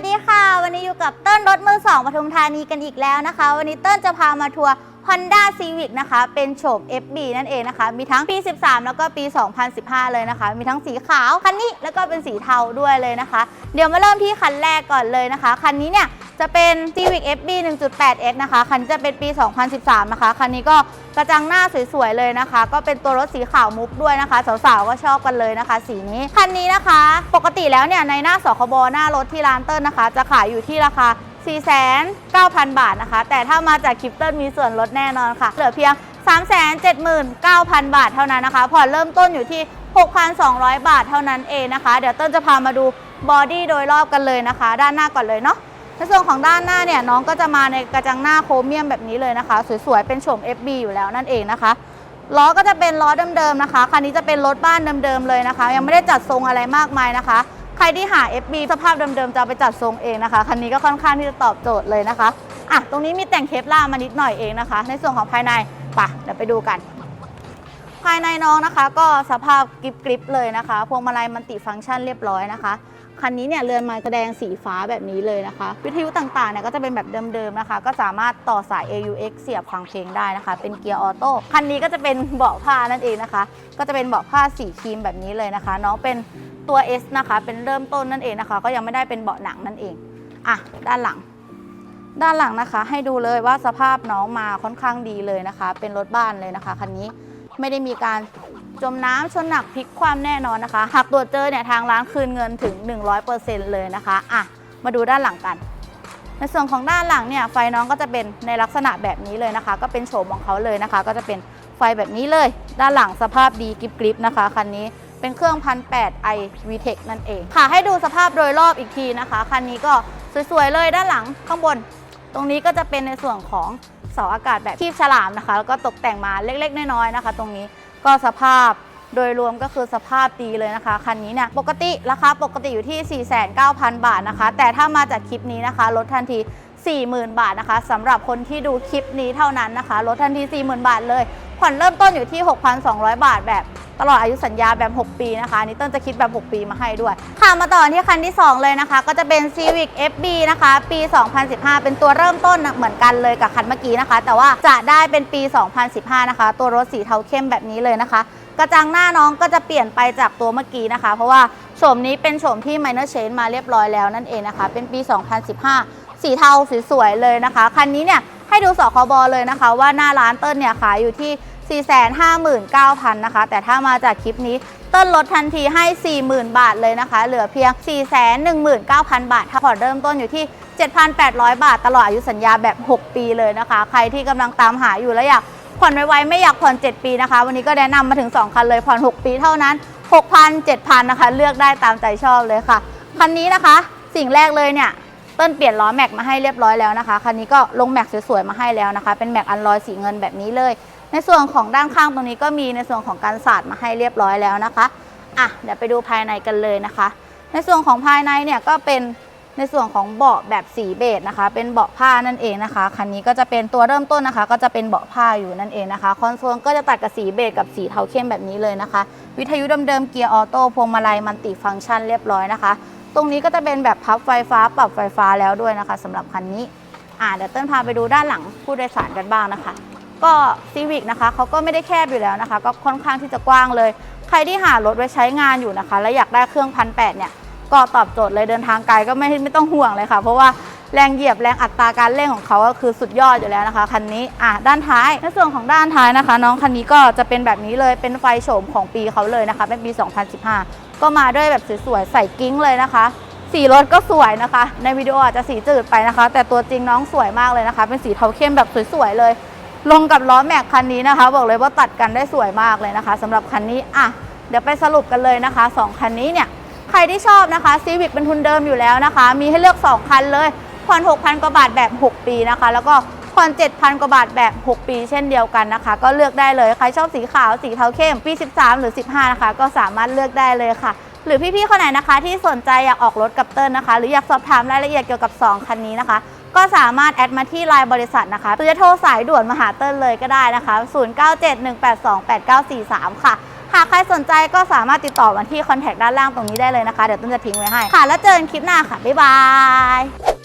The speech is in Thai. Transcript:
วัสดีค่ะ วันนี้อยู่กับเติ้ลรถมือสองปทุมธานีกันอีกแล้วนะคะ วันนี้เติ้ลจะพามาทัวร์ Honda Civic นะคะ เป็นโฉม FB นั่นเองนะคะ มีทั้งปี 13 แล้วก็ปี 2015 เลยนะคะ มีทั้งสีขาว คันนี้แล้วก็เป็นสีเทาด้วยเลยนะคะ เดี๋ยวมาเริ่มที่คันแรกก่อนเลยนะคะ คันนี้เนี่ย จะเป็น Civic FB 1.8S นะคะ คันนี้จะเป็นปี 2013 นะคะ คันนี้ก็กระจังหน้าสวยๆเลยนะคะ ก็เป็นตัวรถสีขาวมุกด้วยนะคะ สาวๆ ก็ชอบกันเลยนะคะ สีนี้ คันนี้นะคะ ปกติแล้วเนี่ยในหน้าสคบหน้ารถที่ร้านเติ้ลนะคะ จะขายอยู่ที่ราคา 4,900 บาทนะคะ แต่ถ้ามาจากคลิปเติ้ลมีส่วนลดแน่นอนค่ะ เหลือเพียง 379,000 บาทเท่านั้นนะคะ ผ่อนเริ่มต้นอยู่ที่ 6,200 บาทเท่านั้นเองนะคะ เดี๋ยวเติ้ลจะพามาดูบอดี้โดยรอบกันเลยนะคะ ด้านหน้าก่อนเลยเนาะ ในส่วนของด้านหน้าเนี่ยน้องก็จะมาในกระจังหน้าโครเมียมแบบนี้เลยนะคะ สวยๆ เป็นโฉม FB อยู่แล้วนั่นเองนะคะล้อก็จะเป็นล้อเดิมๆนะคะคันนี้จะเป็นรถบ้านเดิมๆเลยนะคะ ยังไม่ได้จัดทรงอะไรมากมายนะคะ ใครที่หา FB สภาพเดิมๆจะไปจัดทรงเองนะคะคันนี้ก็ค่อนข้างที่จะตอบโจทย์เลยนะคะอะตรงนี้มีแต่งเคปล่ามานิดหน่อยเองนะคะ ในส่วนของภายในปะเดี๋ยวไปดูกัน ภายในน้องนะคะ ก็สภาพกริบๆเลยนะคะพวงมาลัยมันติฟังก์ชันเรียบร้อยนะคะ คันนี้เนี่ยเรือนไม้แสดงสีฟ้าแบบนี้เลยนะคะ วิทยุต่างๆเนี่ยก็จะเป็นแบบเดิมๆนะคะ ก็สามารถต่อสาย AUX เสียบฟังเพลงได้นะคะ เป็นเกียร์ออโต้คันนี้ก็จะเป็นเบาะผ้านั่นเองนะคะ ก็จะเป็นเบาะผ้าสีครีมแบบนี้เลยนะคะน้องเป็นตัว S นะคะ เป็นเริ่มต้นนั่นเองนะคะ ก็ยังไม่ได้เป็นเบาะหนังนั่นเองอะด้านหลัง ด้านหลังนะคะ ให้ดูเลยว่าสภาพน้องมาค่อนข้างดีเลยนะคะ เป็นรถบ้านเลยนะคะคันนี้ไม่ได้มีการ จมน้ำชนหนักพลิกความแน่นอนนะคะ หากตรวจเจอเนี่ยทางร้านคืนเงินถึง 100%เลยนะคะอะมาดูด้านหลังกัน ในส่วนของด้านหลังเนี่ยไฟน้องก็จะเป็นในลักษณะแบบนี้เลยนะคะ ก็เป็นโฉมของเขาเลยนะคะ ก็จะเป็นไฟแบบนี้เลย ด้านหลังสภาพดีกริบๆนะคะคันนี้เป็นเครื่องพันแปด i VTEC นั่นเอง ค่ะให้ดูสภาพโดยรอบอีกทีนะคะคันนี้ก็สวยๆเลยด้านหลังข้างบน ตรงนี้ก็จะเป็นในส่วนของเสาอากาศแบบคีบฉลามนะคะ แล้วก็ตกแต่งมาเล็กๆน้อยๆนะคะ ตรงนี้ ก็สภาพโดยรวมก็คือสภาพดีเลยนะคะ คันนี้เนี่ยปกติราคาปกติอยู่ที่ 49,000 บาทนะคะ แต่ถ้ามาจากคลิปนี้นะคะลดทันที 40,000 บาทนะคะสำหรับคนที่ดูคลิปนี้เท่านั้นนะคะลดทันที 40,000 บาทเลย ผ่อนเริ่มต้นอยู่ที่ 6,200 บาทแบบ ตลอดอายุสัญญาแบบ 6 ปีนะคะนี่ต้นจะคิดแบบ 6 ปีมาให้ด้วย ค่ะมาต่อที่คันที่ 2 เลยนะคะ ก็จะเป็น Civic FB นะคะ ปี 2015 เป็นตัวเริ่มต้นเหมือนกันเลยกับคันเมื่อกี้นะคะ แต่ว่าจะได้เป็นปี 2015 นะคะ ตัวรถสีเทาเข้มแบบนี้เลยนะคะ กระจังหน้าน้องก็จะเปลี่ยนไปจากตัวเมื่อกี้นะคะ เพราะว่าโฉมนี้เป็นโฉมที่ minor change มาเรียบร้อยแล้วนั่นเองนะคะ เป็นปี 2015 สีเทาสวยๆเลยนะคะคันนี้เนี่ยให้ดูสคบเลยนะคะ ว่าหน้าร้านเติ้ลเนี่ยขายอยู่ที่ 459,000นะคะ แต่ถ้ามาจากคลิปนี้ต้นลดทันทีให้ 40,000 บาทเลยนะคะ เหลือเพียง 419,000 บาท ถ้าผ่อนเริ่มต้นอยู่ที่ 7,800 บาท ตลอดอายุสัญญาแบบ 6 ปีเลยนะคะ ใครที่กำลังตามหาอยู่แล้วอยากผ่อนไวๆไม่อยากผ่อน 7 ปีนะคะ วันนี้ก็แนะนำมาถึง 2 คันเลยผ่อน 6 ปีเท่านั้น 6,000 7,000 นะคะ เลือกได้ตามใจชอบเลยค่ะ คันนี้นะคะสิ่งแรกเลยเนี่ยเต้นเปลี่ยนล้อแม็กมาให้เรียบร้อยแล้วนะคะ คันนี้ก็ลงแม็กสวยๆมาให้แล้วนะคะ เป็นแม็กอันลอยสีเงินแบบนี้เลย ในส่วนของด้านข้างตรงนี้ก็มีในส่วนของการสาดมาให้เรียบร้อยแล้วนะคะอะเดี๋ยวไปดูภายในกันเลยนะคะ ในส่วนของภายในเนี่ยก็เป็นในส่วนของเบาะแบบสีเบจนะคะ เป็นเบาะผ้านั่นเองนะคะ คันนี้ก็จะเป็นตัวเริ่มต้นนะคะ ก็จะเป็นเบาะผ้าอยู่นั่นเองนะคะ คอนโซลก็จะตัดกับสีเบจกับสีเทาเข้มแบบนี้เลยนะคะ วิทยุเดิมๆเกียร์ออโต้พวงมาลัยมันติฟังก์ชันเรียบร้อยนะคะ ตรงนี้ก็จะเป็นแบบพับไฟฟ้าปรับไฟฟ้าแล้วด้วยนะคะสำหรับคันนี้ อ่าเดี๋ยวเต้นพาไปดูด้านหลังผู้โดยสารกันบ้างนะคะ ก็ซีวิกนะคะเขาก็ไม่ได้แคบอยู่แล้วนะคะ ก็ค่อนข้างที่จะกว้างเลย ใครที่หารถไว้ใช้งานอยู่นะคะ และอยากได้เครื่องพันแเนี่ยก็ตอบโจทย์เลยเดินทางไกลก็ไม่ไม่ต้องห่วงเลยค่ะ เพราะว่าแรงเหยียบแรงอัตราการเร่งของเขาก็คือสุดยอดอยู่แล้วนะคะคันนี้อะด้านท้ายในส่วนของด้านท้ายนะคะ น้องคันนี้ก็จะเป็นแบบนี้เลยเป็นไฟโฉมของปีเขาเลยนะคะ เป็นปี 2015 ก็มาด้วยแบบสวยๆใส่กิ้งเลยนะคะ สีรถก็สวยนะคะ ในวิดีโออาจจะสีจืดไปนะคะ แต่ตัวจริงน้องสวยมากเลยนะคะ เป็นสีเทาเข้มแบบสวยๆเลย ลงกับล้อแม็กคันนี้นะคะ บอกเลยว่าตัดกันได้สวยมากเลยนะคะสำหรับคันนี้อะเดี๋ยวไปสรุปกันเลยนะคะสองคันนี้เนี่ยใครที่ชอบนะคะซีวิกเป็นทุนเดิมอยู่แล้วนะคะ มีให้เลือก 2 คันเลยผ่อน6,000 กว่าบาทแบบ 6 ปีนะคะ แล้วก็ผ่อน7,000 กว่าบาทแบบ 6 ปี เช่นเดียวกันนะคะ ก็เลือกได้เลย ใครชอบสีขาว สีเทาเข้ม ปี 13 หรือ 15 นะคะ ก็สามารถเลือกได้เลยค่ะ หรือพี่ๆคนไหนนะคะ ที่สนใจอยากออกรถกับเติ้ลนะคะ หรืออยากสอบถามรายละเอียดเกี่ยวกับ 2 คันนี้นะคะ ก็สามารถแอดมาที่ไลน์บริษัทนะคะหรือจะโทรสายด่วนมาหาเติ้ลเลยก็ได้นะคะ 0971828943 ค่ะหากใครสนใจก็สามารถติดต่อมาที่คอนแทคด้านล่างตรงนี้ได้เลยนะคะ เดี๋ยวต้นจะทิ้งไว้ให้ ค่ะ แล้วเจอกันคลิปหน้าค่ะ บ๊ายบาย